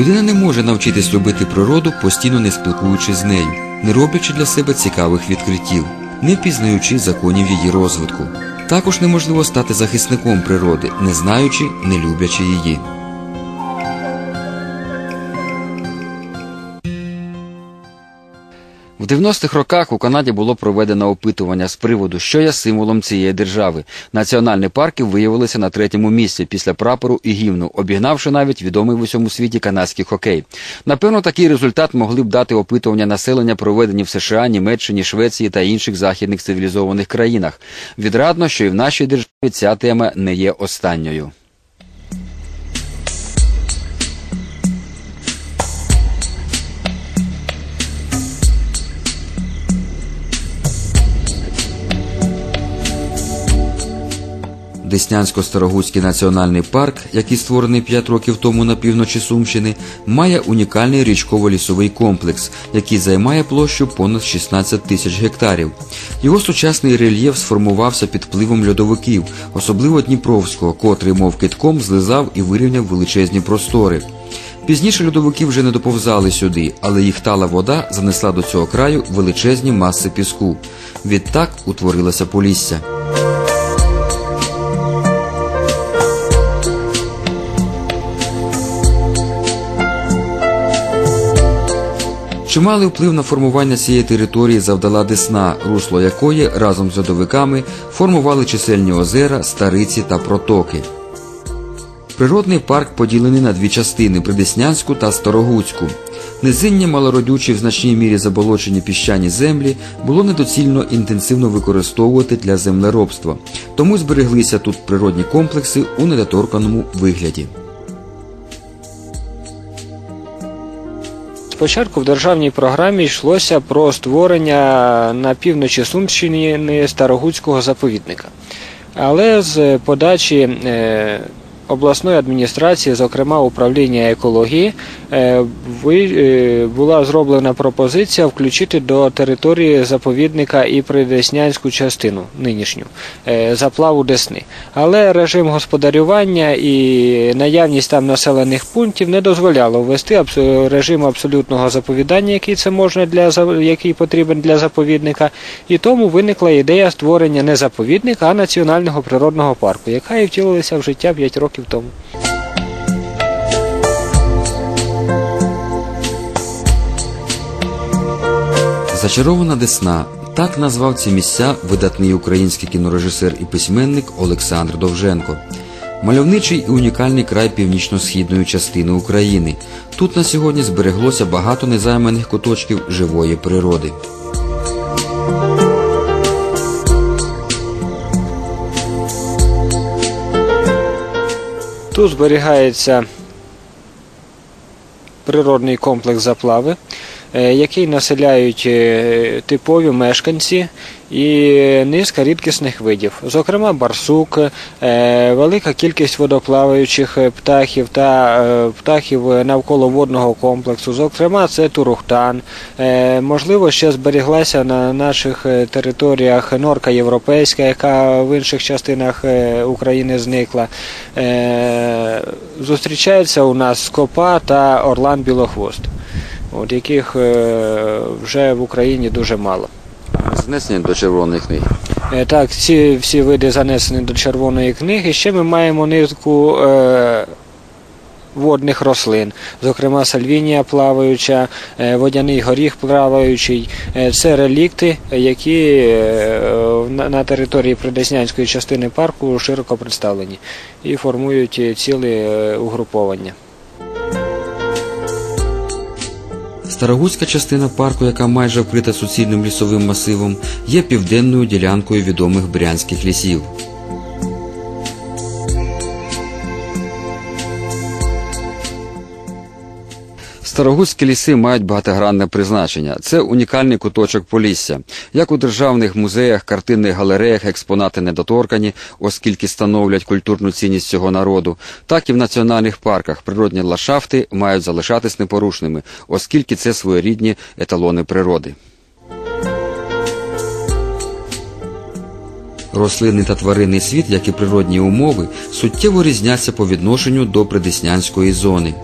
Людина не може навчитись любити природу, постійно не спілкуючись з нею, не роблячи для себе цікавих відкриттів, не пізнаючи законів її розвитку. Також неможливо стати захисником природи, не знаючи, не люблячи її. 90-х роках у Канаді було проведено опитування з приводу, що є символом цієї держави. Національні парки виявилися на третьому місці після прапору і гімну, обігнавши навіть відомий в усьому світі канадський хокей. Напевно, такий результат могли б дати опитування населення, проведені в США, Німеччині, Швеції та інших західних цивілізованих країнах. Відрадно, що і в нашій державі ця тема не є останньою. Деснянсько-Старогуцький національний парк, який створений 5 років тому на півночі Сумщини, має унікальний річково-лісовий комплекс, який займає площу понад 16 тисяч гектарів. Його сучасний рельєф сформувався під впливом льодовиків, особливо Дніпровського, котрий, мов китком, злизав і вирівняв величезні простори. Пізніше льодовики вже не доповзали сюди, але їх тала вода занесла до цього краю величезні маси піску. Відтак утворилося Полісся. Чималий вплив на формування цієї території завдала Десна, русло якої разом з льодовиками формували чисельні озера, стариці та протоки. Природний парк поділений на дві частини Придеснянську та Старогуцьку. Низиння малородючі в значній мірі заболочені піщані землі було недоцільно інтенсивно використовувати для землеробства, тому збереглися тут природні комплекси у недоторканому вигляді. Спочатку в державній програмі йшлося про створення на півночі Сумщини Старогуцького заповідника. Але з подачі е, обласної адміністрації, зокрема управління екології, е, е, була зроблена пропозиція включити до території заповідника і придеснянську частину нинішню е, заплаву Десни. Але режим господарювання і наявність там населених пунктів не дозволяло ввести режим абсолютного заповідання, який це можна для який потрібен для заповідника. І тому виникла ідея створення не заповідника, а національного природного парку, яка і втілилася в життя 5 років тому. Зачарована Десна так назвав ці місця видатний український кінорежисер і письменник Олександр Довженко. Мальовничий і унікальний край північно-східної частини України. Тут на сьогодні збереглося багато незайманих куточків живої природи. Тут зберігається природний комплекс заплави, е, який населяють е, типові мешканці і низка рідкісних видів, зокрема барсук, е, велика кількість водоплаваючих е, птахів та е, птахів навколо водного комплексу. Зокрема, це турухтан. Можливо, ще зберіглася на наших територіях норка європейська, яка в інших частинах України зникла. Зустрічається у нас скопа та орлан білохвост, от яких вже в Україні дуже мало. Знесення до червоної книги. Е, Так, ці всі види занесені до червоної книги. Ще ми маємо низку е, водних рослин, зокрема сальвінія плаваюча, е, водяний горіх плаваючий. Е, це релікти, які е, на, на території Придеснянської частини парку широко представлені і формують е, ціле е, угруповання. Старогуцька частина парку, яка майже вкрита суцільним лісовим масивом, є південною ділянкою відомих брянських лісів. Старогуцькі ліси мають багатогранне призначення. Це унікальний куточок Полісся. Як у державних музеях, картинних галереях експонати недоторкані, оскільки становлять культурну цінність цього народу, так і в національних парках природні ландшафти мають залишатись непорушними, оскільки це своєрідні еталони природи. Рослинний та тваринний світ, як і природні умови, суттєво різняться по відношенню до придеснянської зони.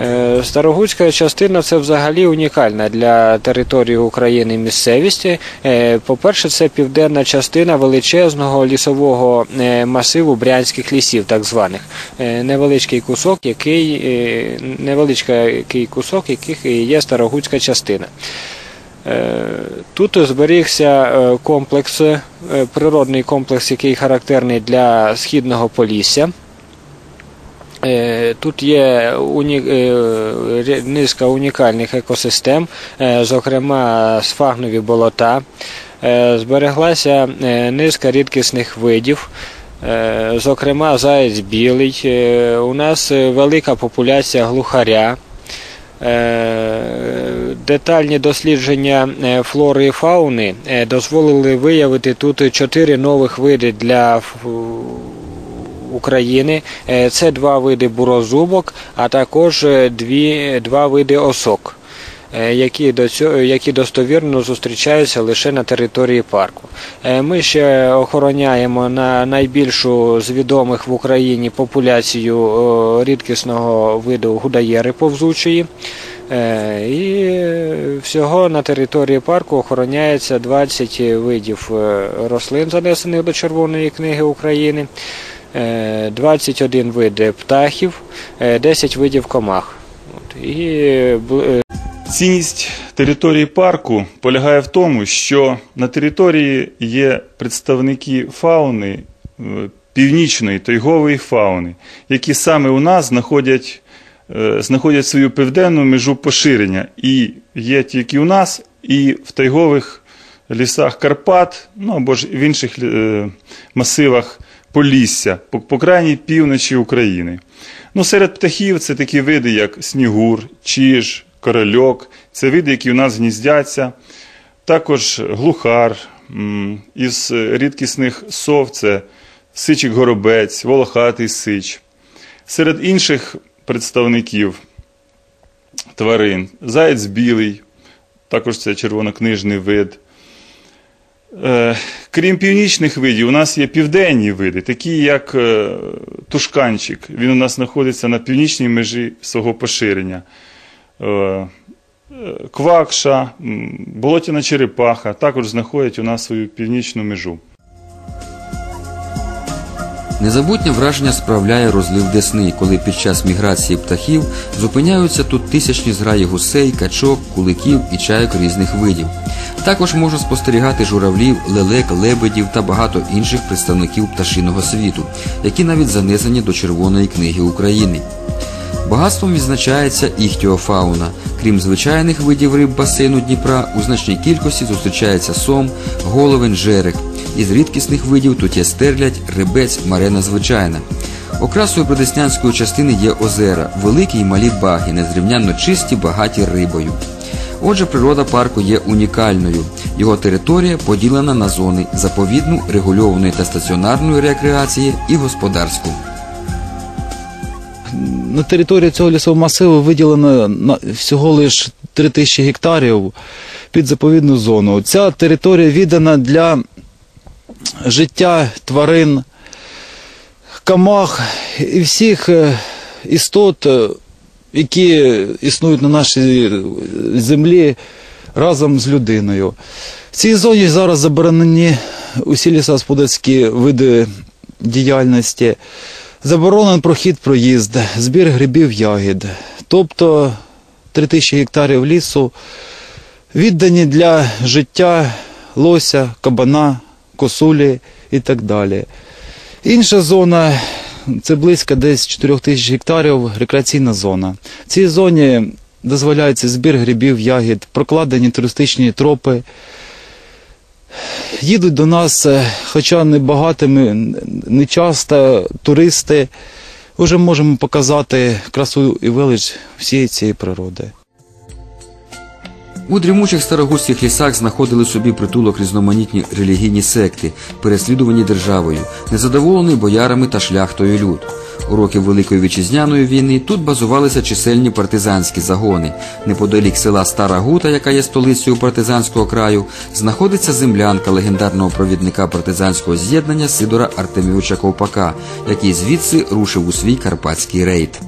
Е, Старогуцька частина це взагалі унікальна для території України місцевість. Е, По-перше, це південна частина величезного лісового е, масиву брянських лісів, так званих. Невеличкий кусок, який невеличкий кусок, яких є Старогуцька частина. Тут зберігся комплекс, природний комплекс, який характерний для східного полісся. Е, Тут є уні... е, низка унікальних екосистем, е, зокрема сфагнові болота. Збереглася низка рідкісних видів, зокрема заєць білий. У нас велика популяція глухаря. Детальні дослідження флори і фауни дозволили виявити тут чотири нових види для України. Е, Це два види бурозубок, а також е, дві, два види осок, е, які, до цього, які достовірно зустрічаються лише на території парку. Ми ще охороняємо на найбільшу з відомих в Україні популяцію рідкісного виду гудаєри повзучої. І всього на території парку охороняється 20 видів рослин, занесених до Червоної книги України, 21 вид птахів, е, 10 видів комах. Е, е, Цінність території парку полягає в тому, що на території є представники фауни, е, північної тайгової фауни, які саме у нас знаходять, е, знаходять свою південну межу поширення. І є тільки у нас, і в тайгових лісах Карпат, ну або ж в інших е, масивах Полісся, по, по крайній півночі України. Ну, серед птахів це такі види, як снігур, чиж, корольок. Це види, які у нас гніздяться. Також глухар. Із рідкісних сов це сичик горобець, волохатий сич. Серед інших представників тварин заєць білий, також це червонокнижний вид. Е, Крім північних видів, у нас є південні види, такі як е, тушканчик. Він у нас знаходиться на північній межі свого поширення. Е, Квакша, болотяна черепаха також знаходять у нас свою північну межу. Незабутнє враження справляє розлив Десни, коли під час міграції птахів зупиняються тут тисячні зграї гусей, качок, куликів і чайок різних видів. Також можна спостерігати журавлів, лелек, лебедів та багато інших представників пташиного світу, які навіть занесені до Червоної книги України. Багатством відзначається іхтіофауна. Крім звичайних видів риб басейну Дніпра, у значній кількості зустрічається сом, головень, жерех. Із рідкісних видів тут є стерлядь, рибець, марена звичайна. Окрасою придеснянської частини є озера, великі й малі баги, незрівнянно чисті, багаті рибою. Отже, природа парку є унікальною. Його територія поділена на зони заповідну, регульованої та стаціонарної рекреації і господарську. На території цього лісового масиву виділено всього лише 3 тисячі гектарів під заповідну зону. Ця територія віддана для життя тварин, камах і всіх е, істот, е, які існують на нашій землі разом з людиною. В цій зоні зараз заборонені усі лісогосподарські види діяльності. Заборонений прохід проїзд, збір грибів ягід. Тобто 3000 гектарів лісу віддані для життя лося, кабана, косулі і так далі. Інша зона це близько десь 4000 гектарів рекреаційна зона. В цій зоні дозволяється збір грибів, ягід, прокладені туристичні тропи. Їдуть до нас, е, хоча не багатими, не часто туристи. Вже можемо показати красу і велич всієї цієї природи. У дрімучих старогузьких лісах знаходили собі притулок різноманітні релігійні секти, переслідувані державою, незадоволений боярами та шляхтою люд. У роки Великої вітчизняної війни тут базувалися чисельні партизанські загони. Неподалік села Стара Гута, яка є столицею партизанського краю, знаходиться землянка легендарного провідника партизанського з'єднання Сидора Артемійовича Ковпака, який звідси рушив у свій карпатський рейд.